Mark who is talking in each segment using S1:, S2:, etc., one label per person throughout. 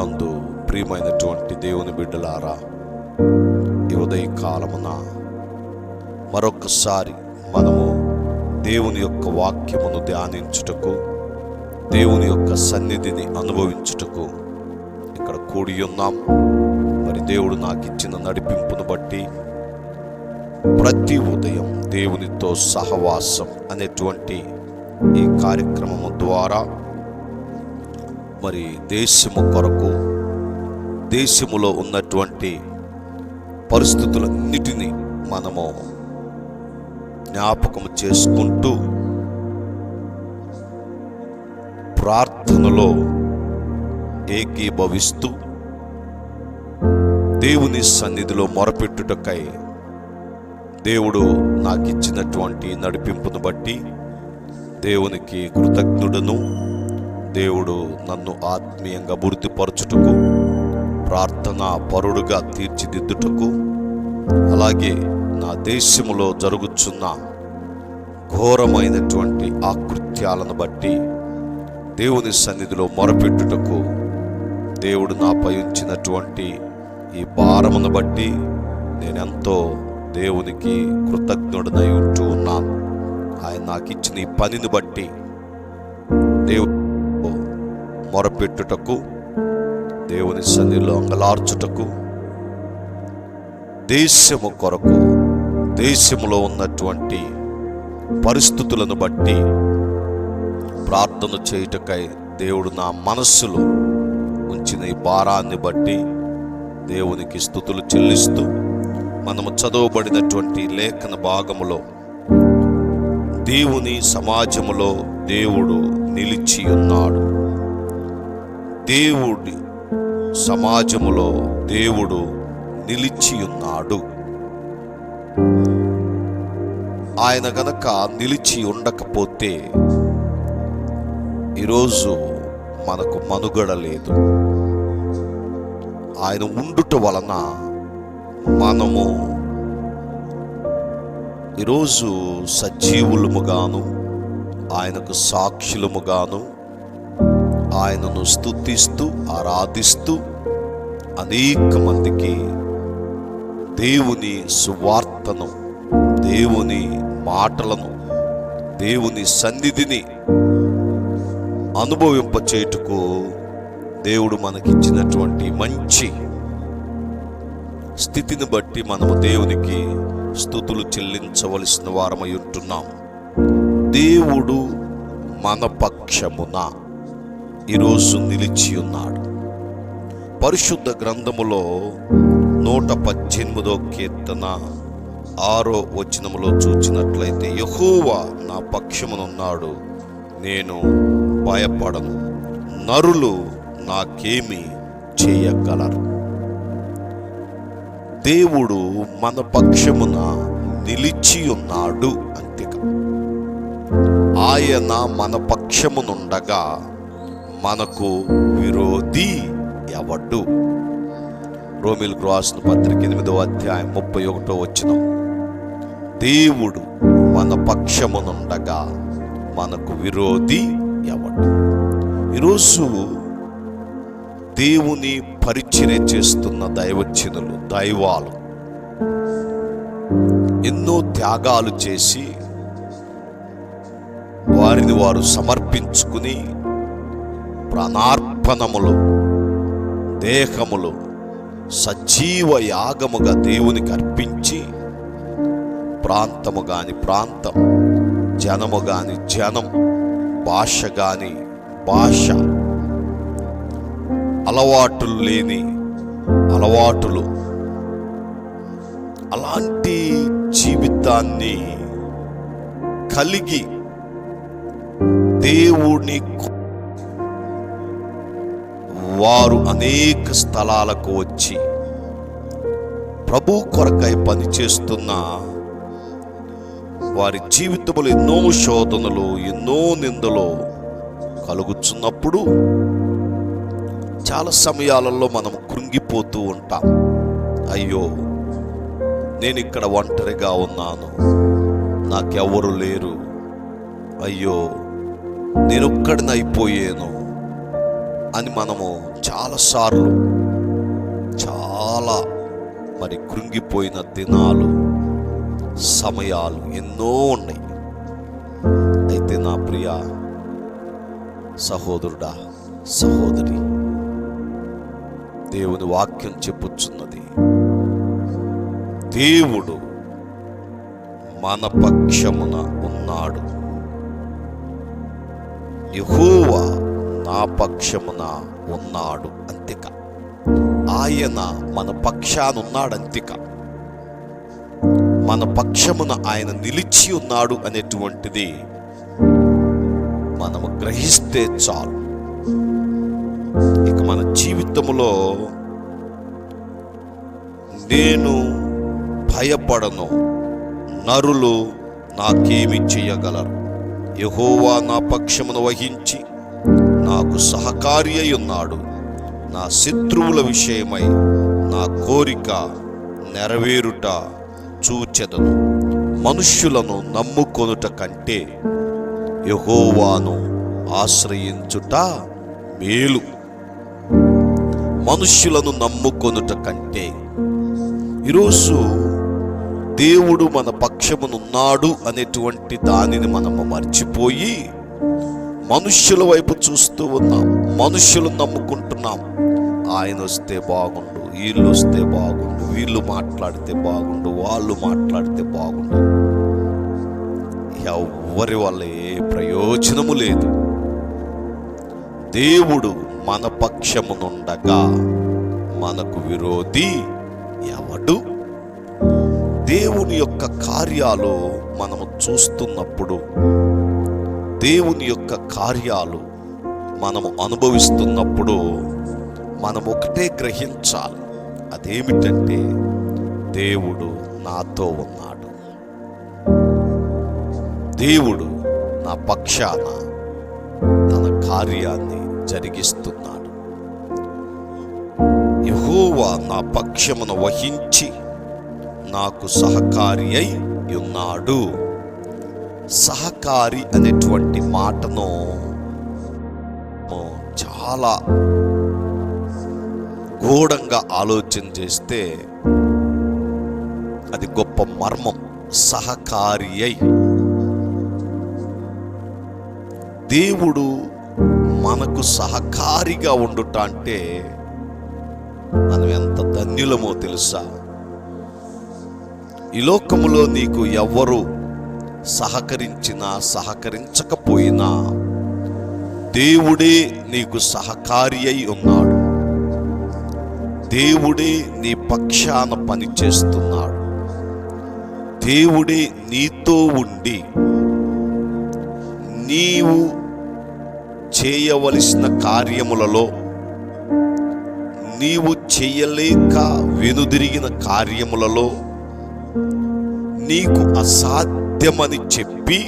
S1: నందు ప్రియమైనటువంటి దేవుని బిడ్డలారా ఈ ఉదయ కాలమున మరొకసారి మనము దేవుని యొక్క వాక్యమును ధ్యానించుటకు దేవుని యొక్క సన్నిధిని అనుభవించుటకు ఇక్కడ కూడి ఉన్నాం. మరి దేవుడు నాకు ఇచ్చిన నడిపింపును బట్టి ప్రతి ఉదయం దేవునితో సహవాసం అనేటువంటి ఈ కార్యక్రమము ద్వారా మరి దేశము కొరకు దేశములో ఉన్నటువంటి పరిస్థితులన్నిటినీ మనము జ్ఞాపకం చేసుకుంటూ ప్రార్థనలో ఏకీభవిస్తూ దేవుని సన్నిధిలో మొరపెట్టుటకై దేవుడు నాకు ఇచ్చినటువంటి నడిపింపును బట్టి దేవునికి కృతజ్ఞుడను దేవుడు నన్ను ఆత్మీయంగా వృద్ధిపరచుటకు ప్రార్థనా పరుడుగా తీర్చిదిద్దుటకు అలాగే నా దేశంలో జరుగుచున్న ఘోరమైనటువంటి ఆకృత్యాలను బట్టి దేవుని సన్నిధిలో మొరపెట్టుటకు దేవుడు నాపై ఉంచినటువంటి ఈ భారమును బట్టి నేనెంతో దేవునికి కృతజ్ఞుడనై ఉంటూ ఉన్నాను. ఆయన నాకు ఇచ్చిన ఈ పనిని బట్టి దేవుడు మొరపెట్టుటకు దేవుని సన్నిధిలో అంగలార్చుటకు దేశము కొరకు దేశములో ఉన్నటువంటి పరిస్థితులను బట్టి ప్రార్థన చేయుటకై దేవుడు నా మనస్సులో ఉంచిన ఈ భారాన్ని బట్టి దేవునికి స్థుతులు చెల్లిస్తూ మనము చదవబడినటువంటి లేఖన భాగములో దేవుని సమాజములో దేవుడు నిలిచి ఉన్నాడు. దేవుడి సమాజములో దేవుడు నిలిచి ఉన్నాడు ఆయన గనక నిలిచి ఉండకపోతే ఈరోజు మనకు మనుగడ లేదు. ఆయన ఉండుట వలన మనము ఈరోజు సజీవులముగాను ఆయనకు సాక్షులముగాను ఆయనను స్తుతిస్తూ ఆరాధిస్తూ అనేక మందికి దేవుని సువార్తను దేవుని మాటలను దేవుని సన్నిధిని అనుభవింపచేయుటకు దేవుడు మనకిచ్చినటువంటి మంచి స్థితిని బట్టి మనము దేవునికి స్థుతులు చెల్లించవలసిన వారమై ఉంటున్నాం. దేవుడు మన పక్షమున. ఈరోజు నిలిచి ఉన్నాడు. పరిశుద్ధ గ్రంథములో నూట పద్దెనిమిదో కీర్తన ఆరో వచనములో చూచినట్లయితే యహోవా నా పక్షమునున్నాడు నేను భయపడను నరులు నాకేమి చేయగలరు. దేవుడు మన పక్షమున నిలిచి ఉన్నాడు అంతేగా ఆయన మన పక్షమునుండగా మనకు విరోధి ఎవడు? రోమిల్ రాసిన పత్రిక ఎనిమిదవ అధ్యాయం ముప్పై ఒకటో వచ్చిన దేవుడు మన పక్షమునుండగా మనకు విరోధి ఎవడు? ఈరోజు దేవుని పరిచర్య చేస్తున్న దైవచ్చినులు దైవాలు ఎన్నో త్యాగాలు చేసి వారిని వారు సమర్పించుకుని ప్రాణార్పణములు దేహములు సజీవ యాగముగా దేవునికి అర్పించి ప్రాంతము గాని ప్రాంతం జనము గాని జనం భాష గాని భాష అలవాటులు లేని అలవాటులు అలాంటి జీవితాన్ని కలిగి దేవుని వారు అనేక స్థలాలకు వచ్చి ప్రభు కొరకై పనిచేస్తున్న వారి జీవితంలో ఎన్నో శోధనలు ఎన్నో నిందలు కలుగుచున్నప్పుడు చాలా సమయాలలో మనం కృంగిపోతూ ఉంటాం. అయ్యో నేను ఇక్కడ ఒంటరిగా ఉన్నాను. నాకెవ్వరు లేరు. అయ్యో నేనొక్కడిని అయిపోయాను అని మనము చాలాసార్లు చాలా మరి కృంగిపోయిన దినాలు సమయాలు ఎన్నో ఉన్నాయి. అయితే నా ప్రియ సహోదరుడా సహోదరి దేవుని వాక్యం చెప్పుచున్నది దేవుడు మన పక్షమున ఉన్నాడు. యహోవా నా పక్షమున ఉన్నాడు అంతిక. ఆయన మన పక్షాన ఉన్నాడు అంతిక. మన పక్షమున ఆయన నిలిచి ఉన్నాడు అనేటువంటిది మనము గ్రహిస్తే చాలు. ఇక మన జీవితంలో నేను భయపడను నరులు నాకేమి చేయగలరు? యహోవా నా పక్షమును వహించి నాకు సహకారి అయి ఉన్నాడు నా శత్రువుల విషయమై నా కోరిక నెరవేరుట చూచెదను. మనుష్యులను నమ్ముకొనుట కంటే యహోవాను ఆశ్రయించుట మేలు. మనుష్యులను నమ్ముకొనుట కంటే ఈరోజు దేవుడు మన పక్షమునున్నాడు అనేటువంటి దానిని మనము మర్చిపోయి మనుష్యుల వైపు చూస్తూ ఉన్నాం. మనుష్యులు నమ్ముకుంటున్నాం. ఆయన వస్తే బాగుండు వీళ్ళు వస్తే బాగుండు వీళ్ళు మాట్లాడితే బాగుండు వాళ్ళు మాట్లాడితే బాగుండు. ఎవ్వరి వల్ల ఏ ప్రయోజనము లేదు. దేవుడు మన పక్షమునుండగా మనకు విరోధి ఎవడు? దేవుని యొక్క కార్యాలు మనము చూస్తున్నప్పుడు దేవుని యొక్క కార్యాలు మనము అనుభవిస్తున్నప్పుడు మనం ఒకటే గ్రహించాలి. అదేమిటంటే దేవుడు నాతో ఉన్నాడు. దేవుడు నా పక్షాన తన కార్యాన్ని జరిగిస్తున్నాడు. యహోవా నా పక్షమును వహించి నాకు సహకారి అయి ఉన్నాడు. సహకారి అనేటువంటి మాటను చాలా గూఢంగా ఆలోచన చేస్తే అది గొప్ప మర్మం. సహకారి అయి. దేవుడు మనకు సహకారిగా ఉండుట అంటే మనం ఎంత ధన్యులమో తెలుసా? ఈ లోకములో నీకు ఎవ్వరూ సహకరించినా సహకరించకపోయినా దేవుడే నీకు సహకారి అయి ఉన్నాడు. దేవుడే నీ పక్షాన పనిచేస్తున్నాడు. దేవుడే నీతో ఉండి నీవు చేయవలసిన కార్యములలో నీవు చేయలేక వెనుదిరిగిన కార్యములలో నీకు సాధ్యమని చెప్పి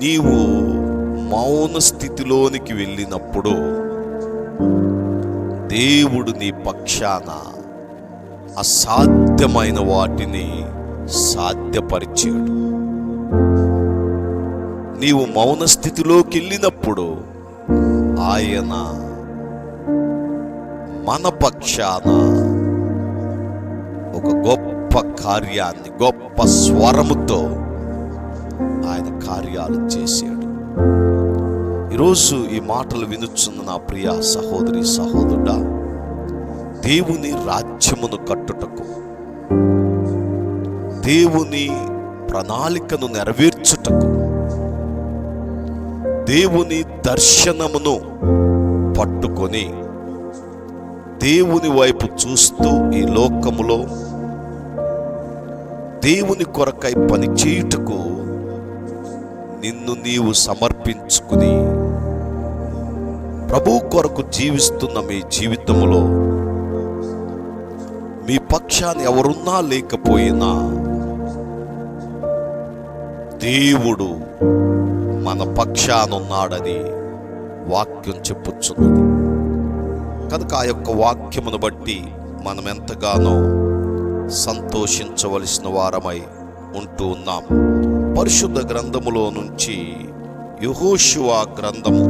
S1: నీవు మౌన స్థితిలోనికి వెళ్ళినప్పుడు దేవుడు నీ పక్షాన అసాధ్యమైన వాటిని సాధ్యపరిచాడు. నీవు మౌన స్థితిలోకి వెళ్ళినప్పుడు ఆయన మన పక్షాన ఒక గొప్ప గొప్ప కార్యాన్ని గొప్ప స్వరముతో ఆయన కార్యాలు చేశాడు. ఈరోజు ఈ మాటలు వినుచున్న నా ప్రియ సహోదరి సహోదరుడా దేవుని రాజ్యమును కట్టుటకు దేవుని ప్రణాళికను నెరవేర్చుటకు దేవుని దర్శనమును పట్టుకొని దేవుని వైపు చూస్తూ ఈ లోకములో దేవుని కొరకై పని చేయుటకు నిన్ను నీవు సమర్పించుకుని ప్రభు కొరకు జీవిస్తున్న మీ జీవితంలో మీ పక్షాన్ని ఎవరున్నా లేకపోయినా దేవుడు మన పక్షానున్నాడని వాక్యం చెప్పుచున్నది. కనుక ఆ యొక్క వాక్యమును బట్టి మనం ఎంతగానో సంతోషించవలసిన వారమై ఉంటూ ఉన్నాం. పరిశుద్ధ గ్రంథములో నుంచి యహోషువా గ్రంథము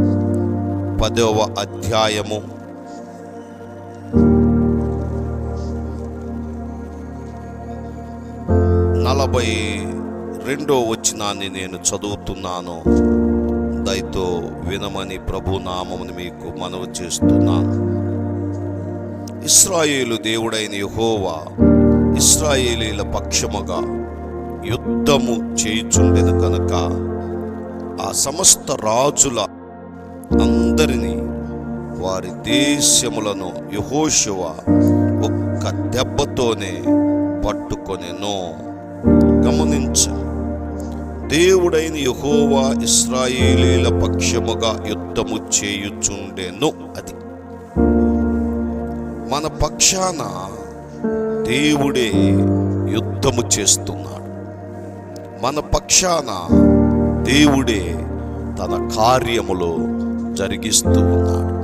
S1: పదవ అధ్యాయము. నలభై రెండో వచనాన్ని నేను చదువుతున్నాను. దయతో వినమని ప్రభు నామముని మీకు మనవి చేస్తున్నాను. ఇస్రాయేలు దేవుడైన యుహోవా ఇస్రాయేలీల పక్షముగా యుద్ధము చేయుచుండెను కనుక ఆ సమస్త రాజుల అందరినీ వారి దేశములను యహోశివ ఒక్క దెబ్బతోనే పట్టుకొనెను. గమనించ దేవుడైన యహోవా ఇస్రాయేలీల పక్షముగా యుద్ధము చేయుచుండెను అది. మన పక్షాన దేవుడే యుద్ధము చేస్తున్నాడు. మన పక్షాన దేవుడే తన కార్యములో జరిగిస్తూ ఉన్నాడు.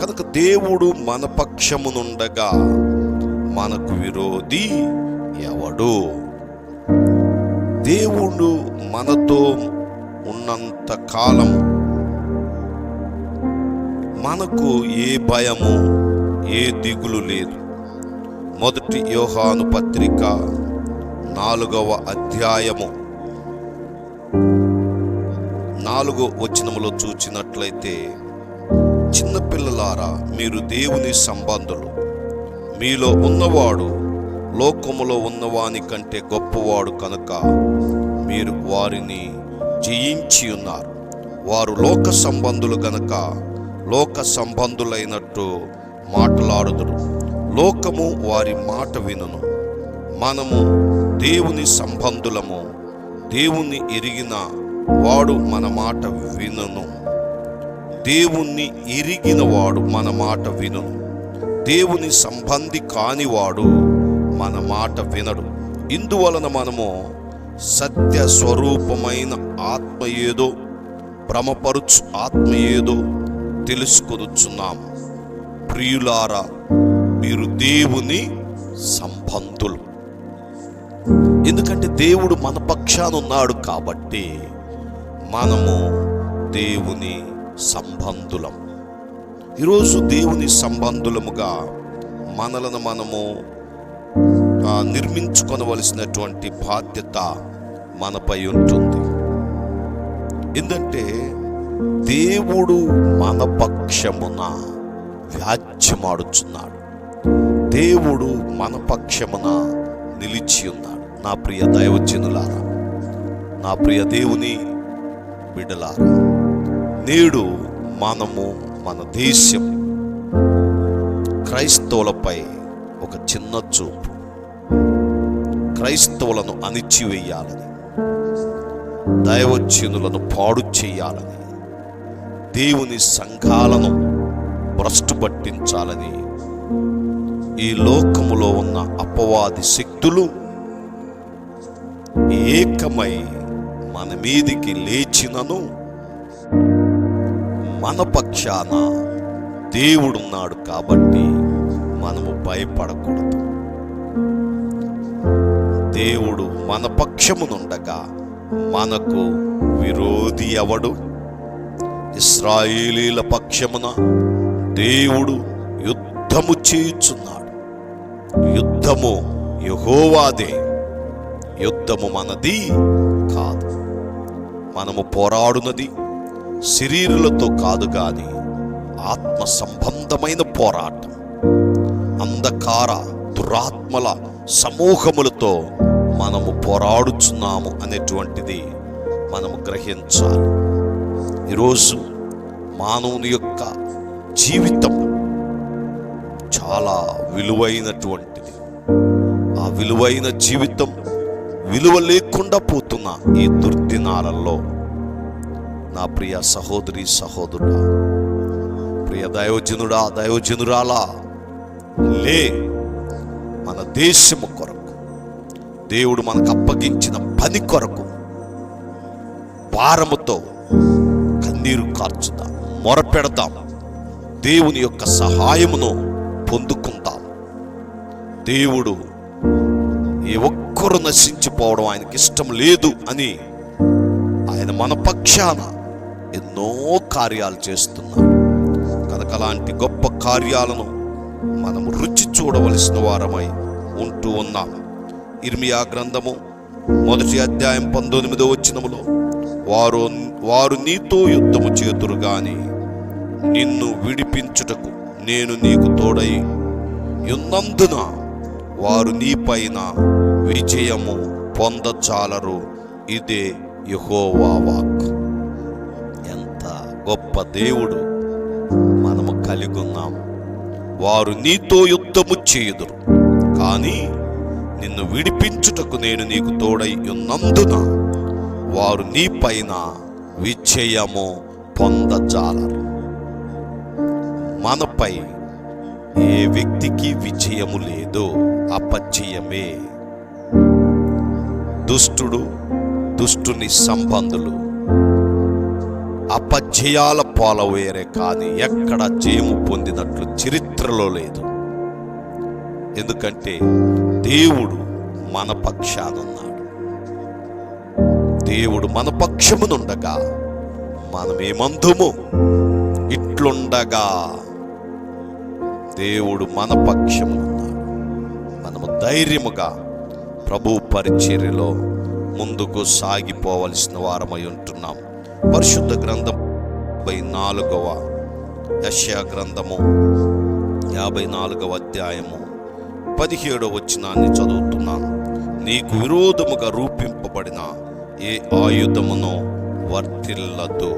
S1: కనుక దేవుడు మన పక్షమునుండగా మనకు విరోధి ఎవడు? దేవుడు మనతో ఉన్నంత కాలం మనకు ఏ భయము ఏ దిగులు లేదు. మొదటి యోహాను పత్రిక నాలుగవ అధ్యాయము. నాలుగో వచనములో చూచినట్లయితే చిన్నపిల్లలారా మీరు దేవుని సంబంధులు. మీలో ఉన్నవాడు లోకములో ఉన్నవాని కంటే గొప్పవాడు కనుక మీరు వారిని జయించి ఉన్నారు. వారు లోక సంబంధులు గనక లోక సంబంధులైనట్టు మాట్లాడుదురు. లోకము వారి మాట వినును. మనము దేవుని సంబంధులము. దేవుణ్ణి ఎరిగిన వాడు మన మాట వినును. దేవుణ్ణి ఎరిగిన వాడు మన మాట వినును. దేవుని సంబంధి కానివాడు మన మాట వినడు. ఇందువలన మనము సత్య స్వరూపమైన ఆత్మ ఏదో భ్రమపరుచు ఆత్మ ఏదో తెలుసుకొనుచున్నాము. ప్రియులారా మీరు దేవుని సంబంధులు. ఎందుకంటే దేవుడు మన పక్షాన ఉన్నాడు కాబట్టి మనము దేవుని సంబంధులం. ఈరోజు దేవుని సంబంధులముగా మనలను మనము నిర్మించుకొనవలసినటువంటి బాధ్యత మనపై ఉంటుంది. ఎందుకంటే దేవుడు మన పక్షమున వ్యాజ్యమాడుచున్నాడు. దేవుడు మన పక్షమున నిలిచి ఉన్నాడు. నా ప్రియ దైవజనులారా నా ప్రియ దేవుని బిడ్డలారా నేడు మనము మన దేశం క్రైస్తవులపై ఒక చిన్న చూపు. క్రైస్తవులను అణిచివేయాలని దైవజనులను పాడు చేయాలని దేవుని సంఘాలను భ్రష్టు పట్టించాలని ఈ లోకములో ఉన్న అపవాది శక్తులు ఏకమై మన మీదికి లేచినను మన పక్షాన దేవుడున్నాడు కాబట్టి మనము భయపడకూడదు. దేవుడు మన పక్షమునుండగా మనకు విరోధి ఎవడు? ఇస్రాయేలీల పక్షమున దేవుడు యుద్ధము చేయుచున్నాడు. యుద్ధము యహోవాదే. యుద్ధము మనది కాదు. మనము పోరాడునది శరీరులతో కాదు కాని ఆత్మ సంబంధమైన పోరాటం. అంధకార దురాత్మల సమూహములతో మనము పోరాడుచున్నాము అనేటువంటిది మనము గ్రహించాలి. ఈరోజు మానవుని యొక్క జీవితం చాలా విలువైనటువంటిది. ఆ విలువైన జీవితం విలువ లేకుండా పోతున్న ఈ దుర్దినాలలో నా ప్రియ సహోదరి సహోదరుడా ప్రియ దయోజనుడా దయోజనురాలా లే మన దేశము కొరకు దేవుడు మనకు అప్పగించిన పని కొరకు భారముతో కన్నీరు కార్చుదాం మొరపెడదాం. దేవుని యొక్క సహాయమును పొందుకుందాం. దేవుడు ఏ ఒక్కరు నశించిపోవడం ఆయనకి ఇష్టం లేదు అని ఆయన మన పక్షాన ఎన్నో కార్యాలు చేస్తున్నారు. కనుక అలాంటి గొప్ప కార్యాలను మనం రుచి చూడవలసిన వారమై ఉంటూ ఉన్నాం. ఇర్మియా గ్రంథము మొదటి అధ్యాయం పంతొమ్మిదో వచ్చినములో వారు వారు నీతో యుద్ధము చేతురు గాని నిన్ను విడిపించుటకు నేను నీకు తోడై ఉన్నందున వారు నీపైన విజయము పొందచాలరు. ఇదే యెహోవా వాక్ ఎంత గొప్ప దేవుడు మనము కలిగి ఉన్నాం. వారు నీతో యుద్ధము చేయుదురు. కానీ నిన్ను విడిపించుటకు నేను నీకు తోడై ఉన్నందున వారు నీపైన విజయము పొందజాలరు మనపై ఏ వ్యక్తికి విజయము లేదు అపజయమే. దుష్టుడు దుష్టుని సంబంధులు అపజయాల పాలవేరే కానీ ఎక్కడ జయము పొందినట్లు చరిత్రలో లేదు. ఎందుకంటే దేవుడు మన పక్షానున్నాడు. దేవుడు మన పక్షమునుండగా మనమేమందుము? ఇట్లుండగా దేవుడు మన పక్షమునున్నాడు మనము ధైర్యముగా ప్రభు పరిచర్యలో ముందుకు సాగిపోవలసిన వారమై ఉంటున్నాం. పరిశుద్ధ గ్రంథం యాభై నాలుగవ యశ్యా గ్రంథము యాభై నాలుగవ అధ్యాయము పదిహేడవ వచనాన్ని చదువుతున్నాను నీకు విరోధముగా రూపింపబడిన ఏ ఆయుధమునో వర్తిల్లదు.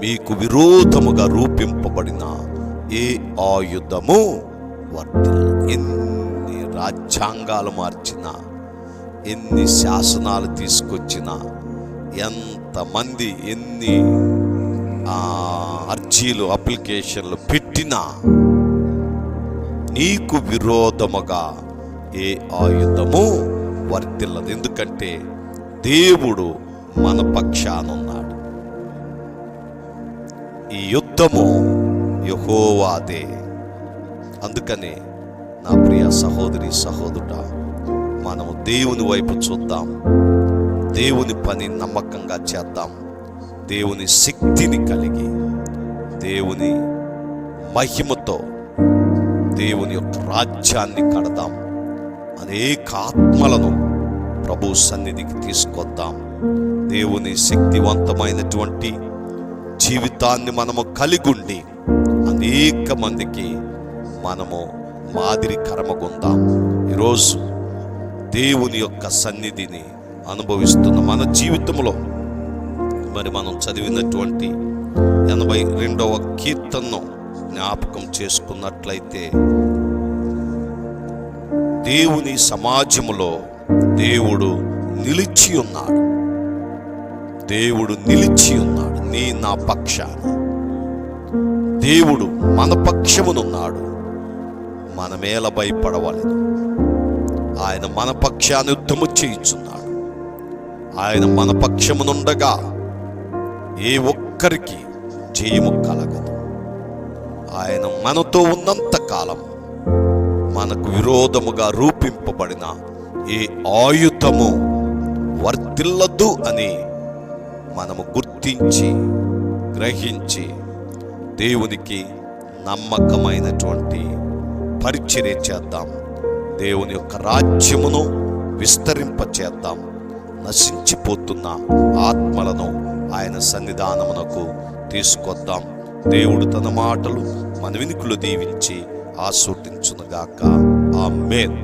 S1: మీకు విరోధముగా రూపింపబడిన ఏ ఆయుధము వర్తిల్లదు ఎన్ని రాజ్యాంగాలు మార్చినా ఎన్ని శాసనాలు తీసుకొచ్చినా ఎంతమంది ఎన్ని అర్జీలు అప్లికేషన్లు పెట్టినా నీకు విరోధముగా ఏ ఆయుధము వర్తిల్లదు. ఎందుకంటే దేవుడు మన పక్షానున్నాడు. ఈ యుద్ధము యహోవాదే. అందుకనే నా ప్రియ సహోదరి సహోదరుడ మనము దేవుని వైపు చూద్దాం. దేవుని పని నమ్మకంగా చేద్దాం. దేవుని శక్తిని కలిగి దేవుని మహిమతో దేవుని యొక్క రాజ్యాన్ని కడదాం. అనేక ఆత్మలను ప్రభు సన్నిధికి తీసుకొద్దాం. దేవుని శక్తివంతమైనటువంటి జీవితాన్ని మనము కలిగుండి అనేక మందికి మనము మాదిరి కర్మగుందాం ఈరోజు దేవుని యొక్క సన్నిధిని అనుభవిస్తున్న మన జీవితంలో మరి మనం చదివినటువంటి ఎనభై రెండవ కీర్తనను జ్ఞాపకం చేసుకున్నట్లయితే దేవుని సమాజములో దేవుడు నిలిచి ఉన్నాడు. దేవుడు నిలిచి ఉన్నాడు. నీ నా పక్షాన. దేవుడు మన పక్షమునున్నాడు. మనమేల భయపడవలెను. ఆయన మన పక్షాన్ని యుద్ధము చేయించున్నాడు. ఆయన మన పక్షమునుండగా ఏ ఒక్కరికి జయము కలగదు. ఆయన మనతో ఉన్నంత కాలం మనకు విరోధముగా రూపింపబడిన ఏ ఆయుధము వర్తిల్లదు అని మనము గుర్తించి గ్రహించి దేవునికి నమ్మకమైనటువంటి పరిచర్య చేద్దాం. దేవుని యొక్క రాజ్యమును విస్తరింపచేద్దాం. నశించిపోతున్న ఆత్మలను ఆయన సన్నిధానమునకు తీసుకొద్దాం. దేవుడు తన మాటలు మన వినికులు దీవించి ఆస్వాదించునుగాక మేన్